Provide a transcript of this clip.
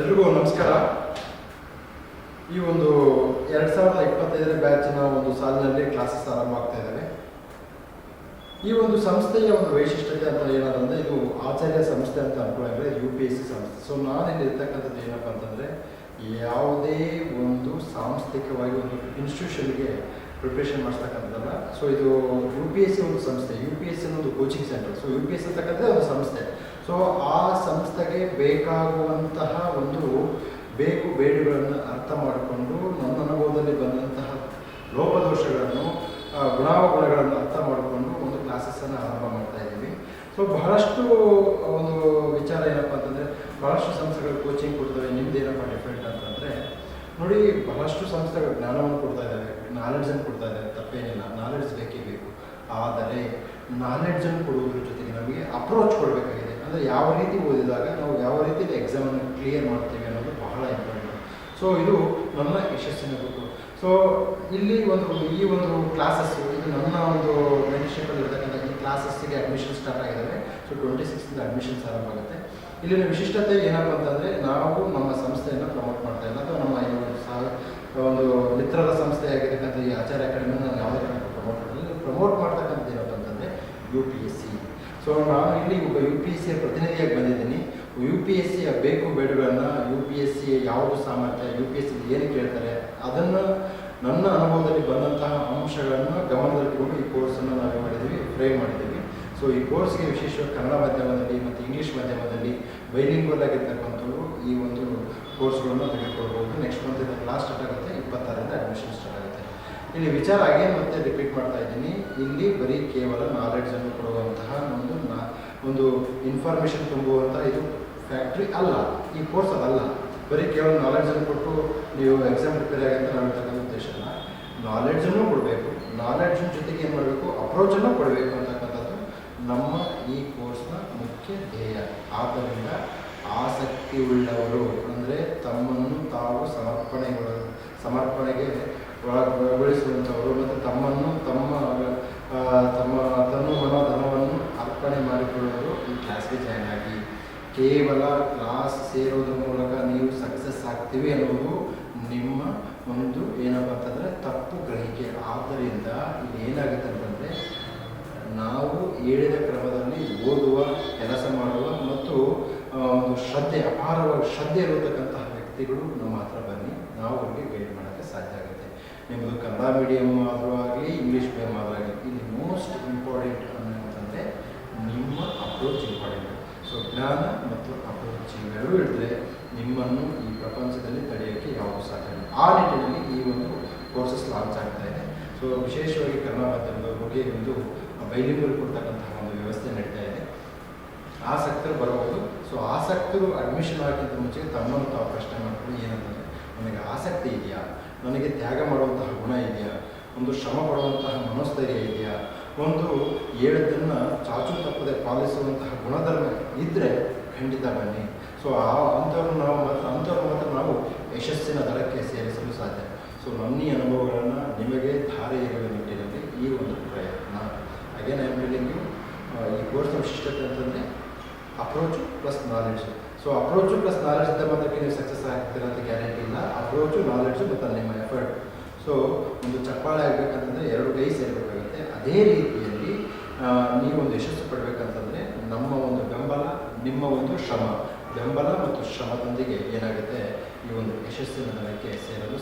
ಎಲ್ರಿಗೂ ನಮಸ್ಕಾರ. ಈ ಒಂದು ಎರಡು ಸಾವಿರದ ಇಪ್ಪತ್ತೈದನೇ ಬ್ಯಾಚಿನ ಒಂದು ಸಾಲಿನಲ್ಲಿ ಕ್ಲಾಸಸ್ ಆರಂಭ ಆಗ್ತಾ ಇದ್ದಾವೆ. ಈ ಒಂದು ಸಂಸ್ಥೆಯ ಒಂದು ವೈಶಿಷ್ಟ್ಯತೆ ಅಂತ ಏನಂದ್ರೆ ಇದು ಆಚಾರ್ಯ ಸಂಸ್ಥೆ ಅಂತ ಅನ್ಕೊಂಡ್ರೆ ಯು ಪಿ ಎಸ್ ಸಿ ಸಂಸ್ಥೆ. ಸೊ ನಾನಿಲ್ಲಿ ಇರ್ತಕ್ಕಂಥದ್ದು ಏನಪ್ಪ ಅಂತಂದ್ರೆ, ಯಾವುದೇ ಒಂದು ಸಾಂಸ್ಥಿಕವಾಗಿ ಒಂದು ಇನ್ಸ್ಟಿಟ್ಯೂಷನ್ಗೆ ಪ್ರಿಪ್ರೇಷನ್ ಮಾಡಿಸ್ತಕ್ಕಂಥದ್ದಲ್ಲ. ಸೊ ಇದು ಯು ಪಿ ಎಸ್ ಸಿ ಒಂದು ಸಂಸ್ಥೆ. ಯು ಪಿ ಎಸ್ ಸಿ ಒಂದು coaching centre so U P S ಅಂತಕ್ಕಂಥದ್ದು ಒಂದು ಸಂಸ್ಥೆ. ಸೊ ಆ ಸಂಸ್ಥೆಗೆ ಬೇಕಾಗುವಂತಹ ಬೇಕು ಬೇಡಿಗಳನ್ನು ಅರ್ಥ ಮಾಡಿಕೊಂಡು ನನ್ನ ಅನುಭವದಲ್ಲಿ ಬಂದಂತಹ ಲೋಪದೋಷಗಳನ್ನು ಗುಣಾವಗುಣಗಳನ್ನು ಅರ್ಥ ಮಾಡಿಕೊಂಡು ಒಂದು ಕ್ಲಾಸಸ್ಸನ್ನು ಆರಂಭ ಮಾಡ್ತಾ ಇದ್ದೀವಿ. ಸೊ ಬಹಳಷ್ಟು ಒಂದು ವಿಚಾರ ಏನಪ್ಪ ಅಂತಂದರೆ, ಬಹಳಷ್ಟು ಸಂಸ್ಥೆಗಳು ಕೋಚಿಂಗ್ ಕೊಡ್ತವೆ, ನಿಮ್ದು ಏನಪ್ಪ ಡಿಫ್ರೆಂಟ್ ಅಂತಂದರೆ ನೋಡಿ, ಬಹಳಷ್ಟು ಸಂಸ್ಥೆಗಳು ಜ್ಞಾನವನ್ನು ಕೊಡ್ತಾ ಇದ್ದಾವೆ ನಾಲೆಡ್ಜನ್ನು ಕೊಡ್ತಾ ಇದ್ದಾರೆ ತಪ್ಪೇನಿಲ್ಲ ನಾಲೆಡ್ಜ್ ಬೇಕೇ ಬೇಕು. ಆದರೆ ನಾಲೆಡ್ಜನ್ನು ಕೊಡುವುದ್ರ ಜೊತೆಗೆ ನಮಗೆ ಅಪ್ರೋಚ್ ಕೊಡಬೇಕಾಗಿದೆ. ಅಂದರೆ ಯಾವ ರೀತಿ ಓದಿದಾಗ ನಾವು ಯಾವ ರೀತಿ ಎಕ್ಸಾಮನ್ನು ಕ್ಲಿಯರ್ ಮಾಡ್ತೀವಿ ಇಂಪಾರ್ಟೆಂಟ್ ಸೊ ಇದು ನನ್ನ ಯಶಸ್ಸಿನ ಗುರುತು. ಸೊ ಇಲ್ಲಿ ಒಂದು, ಈ ಒಂದು ಕ್ಲಾಸಸ್ಸು ಇದು ನನ್ನ ಒಂದು ಮೆಂಟರ್ಶಿಪ್ಪಲ್ಲಿ ಇರ್ತಕ್ಕಂಥ ಈ ಕ್ಲಾಸಸ್ಸಿಗೆ ಅಡ್ಮಿಷನ್ ಸ್ಟಾರ್ಟ್ ಆಗಿದ್ದಾವೆ. ಸೊ ಟ್ವೆಂಟಿ ಸಿಕ್ಸ್ತಿಂದ ಅಡ್ಮಿಷನ್ ಆರಂಭ ಆಗುತ್ತೆ. ಇಲ್ಲಿನ ವಿಶಿಷ್ಟತೆ ಏನಪ್ಪ ಅಂತಂದರೆ, ನಾವು ನಮ್ಮ ಸಂಸ್ಥೆಯನ್ನು ಪ್ರಮೋಟ್ ಮಾಡ್ತಾ ಇಲ್ಲ ಅಥವಾ ನಮ್ಮ ಈ ಒಂದು ಒಂದು ಮಿತ್ರರ ಸಂಸ್ಥೆ ಆಗಿರ್ತಕ್ಕಂಥ ಈ ಆಚಾರ್ಯ ಅಕಾಡೆಮಿನ ನಾವು ಯಾವುದೇ ಕಾರಣಕ್ಕೂ ಪ್ರಮೋಟ್ ಮಾಡಿಲ್ಲ ಪ್ರಮೋಟ್ ಮಾಡ್ತಕ್ಕಂಥದ್ದು ಏನಪ್ಪ ಅಂತಂದರೆ U P S C so ನಾನು ಇಲ್ಲಿ ಒಬ್ಬ ಯು ಪಿ ಎಸ್ ಸಿಯ ಪ್ರತಿನಿಧಿಯಾಗಿ ಬಂದಿದ್ದೀನಿ. ಯು ಪಿ ಎಸ್ ಸಿಯ ಬೇಕು ಬೇಡುಗಳನ್ನು ಯು ಪಿ ಎಸ್ ಸಿ ಯಾವುದು ಸಾಮರ್ಥ್ಯ ಯು ಪಿ ಎಸ್ ಸಿ ಏನು ಕೇಳ್ತಾರೆ, ಅದನ್ನು ನನ್ನ ಅನುಭವದಲ್ಲಿ ಬಂದಂತಹ ಅಂಶಗಳನ್ನು ಗಮನದಲ್ಲಿಟ್ಟುಕೊಂಡು ಈ ಕೋರ್ಸನ್ನು ನಾವು ಮಾಡಿದ್ದೀವಿ ಫ್ರೇಮ್ ಮಾಡಿದ್ದೀವಿ ಸೊ ಈ ಕೋರ್ಸ್ಗೆ ವಿಶೇಷವಾಗಿ ಕನ್ನಡ ಮಾಧ್ಯಮದಲ್ಲಿ ಮತ್ತು ಇಂಗ್ಲೀಷ್ ಮಾಧ್ಯಮದಲ್ಲಿ ಬೈಲಿಂಗ್ವಲ್ ಆಗಿರ್ತಕ್ಕಂಥವ್ರು ಈ ಒಂದು ಕೋರ್ಸ್ಗಳನ್ನು ತೆಗೆದುಕೊಳ್ಬೋದು ನೆಕ್ಸ್ಟ್ ಮಂತ್ ಕ್ಲಾಸ್ ಸ್ಟಾರ್ಟ್ ಆಗುತ್ತೆ, ಇಪ್ಪತ್ತಾರರಿಂದ ಅಡ್ಮಿಷನ್ ಸ್ಟಾರ್ಟ್ ಆಗುತ್ತೆ. ಇಲ್ಲಿ ವಿಚಾರ ಆಗಿ ಮತ್ತೆ ರಿಪೀಟ್ ಮಾಡ್ತಾ ಇದ್ದೀನಿ. ಇಲ್ಲಿ ಬರೀ ಕೇವಲ ನಾಲೆಡ್ಜನ್ನು ಕೊಡುವಂತಹ ಒಂದು ನಾ ಒಂದು ಇನ್ಫಾರ್ಮೇಷನ್ ತುಂಬುವಂಥ ಇದು ಫ್ಯಾಕ್ಟ್ರಿ ಅಲ್ಲ, ಈ ಕೋರ್ಸ್ ಅದಲ್ಲ. ಬರೀ ಕೇವಲ ನಾಲೆಡ್ಜನ್ನು ಕೊಟ್ಟು ನೀವು ಎಕ್ಸಾಮ್ ಪ್ರಿಪೇರ್ ಆಗಿ ಅಂತ ಉದ್ದೇಶ ಅಲ್ಲ. ನಾಲೆಡ್ಜನ್ನು ಕೊಡಬೇಕು. ನಾಲೆಡ್ಜಿನ ಜೊತೆಗೆ ಏನು ಮಾಡಬೇಕು? ಅಪ್ರೋಚನ್ನು ಕೊಡಬೇಕು ಅಂತಕ್ಕಂಥದ್ದು ನಮ್ಮ ಈ ಕೋರ್ಸ್ನ ಮುಖ್ಯ ಧ್ಯೇಯ. ಆದ್ದರಿಂದ ಆಸಕ್ತಿ ಉಳ್ಳವರು ಅಂದರೆ ತಮ್ಮನ್ನು ತಾವು ಸಮರ್ಪಣೆಗೊಳ, ಸಮರ್ಪಣೆಗೆ ಒಳಗೊಳಿಸುವಂಥವರು ಮತ್ತು ತಮ್ಮನ್ನು ತಮ್ಮ ಕೇವಲ ಕ್ಲಾಸ್ ಸೇರೋದ್ರ ಮೂಲಕ ನೀವು ಸಕ್ಸಸ್ ಆಗ್ತೀವಿ ಅನ್ನೋದು ನಿಮ್ಮ ಒಂದು ಏನಪ್ಪ ಅಂತಂದರೆ ತಪ್ಪು ಗ್ರಹಿಕೆ. ಆದ್ದರಿಂದ ಇಲ್ಲಿ ಏನಾಗುತ್ತೆ ಅಂತಂದರೆ ನಾವು ಹೇಳಿದ ಕ್ರಮದಲ್ಲಿ ಓದುವ, ಕೆಲಸ ಮಾಡುವ ಮತ್ತು ಒಂದು ಶ್ರದ್ಧೆ ಅಪಾರವಾಗಿ ಶ್ರದ್ಧೆ ಇರತಕ್ಕಂತಹ ವ್ಯಕ್ತಿಗಳು ನಮ್ಮ ಹತ್ರ ಬನ್ನಿ. ನಾವು ಅವ್ರಿಗೆ ಗೈಡ್ ಮಾಡೋಕ್ಕೆ ಸಾಧ್ಯ ಆಗುತ್ತೆ. ನಿಮ್ಮದು ಕನ್ನಡ ಮೀಡಿಯಮ್ ಆದರೂ ಆಗಲಿ ಇಂಗ್ಲೀಷ್ ಮೀಡಿಯಮ್ ಆದರೂ ಆಗಲಿ, ಇಲ್ಲಿ ಮೋಸ್ಟ್ ಇಂಪಾರ್ಟೆಂಟ್ ಅನ್ನೋದಂದರೆ ನಿಮ್ಮ ಅಪ್ರೋಚ್ ಇಂಪಾರ್ಟೆಂಟ್ ಸೊ ಜ್ಞಾನ ಮತ್ತು ಅಪ್ರೋಚ್ ಇವೆರಡೂ ನಿಮ್ಮನ್ನು ಈ ಪ್ರಪಂಚದಲ್ಲಿ ತಡೆಯೋಕ್ಕೆ ಯಾವುದು ಸಾಧ್ಯ ಇಲ್ಲ. ಆ ನಿಟ್ಟಿನಲ್ಲಿ ಈ ಒಂದು ಕೋರ್ಸಸ್ ಲಾಂಚ್ ಆಗ್ತಾ ಇದೆ. ಸೊ ವಿಶೇಷವಾಗಿ ಕನ್ನಡ ಬಗ್ಗೆ ಒಂದು ಬೈಲಿಂಗಲ್ ಕೊಡ್ತಕ್ಕಂತಹ ಒಂದು ವ್ಯವಸ್ಥೆ ನಡೀತಾ ಇದೆ. ಆಸಕ್ತರು ಬರಬಹುದು. ಸೊ ಆಸಕ್ತರು ಅಡ್ಮಿಷನ್ ಆಗಿದ್ದ ಮುಂಚೆ ತಮ್ಮನ್ನು ತಾವು ಪ್ರಶ್ನೆ ಮಾಡ್ಕೊಂಡು ಏನಂತಂದರೆ, ನನಗೆ ಆಸಕ್ತಿ ಇದೆಯಾ? ನನಗೆ ತ್ಯಾಗ ಮಾಡುವಂತಹ ಗುಣ ಇದೆಯಾ? ಒಂದು ಶ್ರಮ ಪಡುವಂತಹ ಮನೋಸ್ಥೈರ್ಯ ಇದೆಯಾ? ಒಂದು ಹೇಳಿದ್ದನ್ನು ಚಾಚು ತಪ್ಪದೆ ಪಾಲಿಸುವಂತಹ ಗುಣಧರ್ಮ ಇದ್ದರೆ ಖಂಡಿತ ಬನ್ನಿ. ಸೊ ಆ ಅಂಥವ್ರು ನಾವು ಮಾತ್ರ ಅಂಥವ್ರು ಮಾತ್ರ ನಾವು ಯಶಸ್ಸಿನ ದರಕ್ಕೆ ಸೇರಿಸಲು ಸಾಧ್ಯ. ಸೊ ನನ್ನ ಅನುಭವಗಳನ್ನು ನಿಮಗೆ ಧಾರೆ ಇರುವ ನಿಟ್ಟಿನಲ್ಲಿ ಈ ಒಂದು ಪ್ರಯತ್ನ. ಅಗೇನ್ ಐ ಆಮ್ ಯು ಈ ಕೋರ್ಸ್ನ ವಿಶಿಷ್ಟತೆ ಅಂತಂದರೆ approach plus knowledge so approach plus knowledge ಮಾತ್ರ ಮಾತ್ರಕ್ಕೆ ನೀವು ಸಕ್ಸಸ್ ಆಗ್ತೀರ ಅಂತ ಗ್ಯಾರಂಟಿ ಇಲ್ಲ. ಅಪ್ರೋಚು ನಾಲೆಡ್ಜು ಮತ್ತು ನಿಮ್ಮ ಎಫರ್ಟ್ ಸೊ ಒಂದು ಚಪ್ಪಾಳೆ ಆಗಬೇಕಂತಂದರೆ ಎರಡು ಕೈ ಸೇರಬೇಕಾಗುತ್ತೆ. ಅದೇ ರೀತಿಯಲ್ಲಿ ನೀವು ನೀವೊಂದು ಯಶಸ್ಸು ಪಡಬೇಕಂತಂದರೆ ನಮ್ಮ ಒಂದು ಬೆಂಬಲ, ನಿಮ್ಮ ಒಂದು ಶ್ರಮ. ಬೆಂಬಲ ಮತ್ತು ಶ್ರಮದೊಂದಿಗೆ ಏನಾಗುತ್ತೆ? ಈ ಒಂದು ಯಶಸ್ಸಿನ ದಳಕ್ಕೆ ಸೇರಲು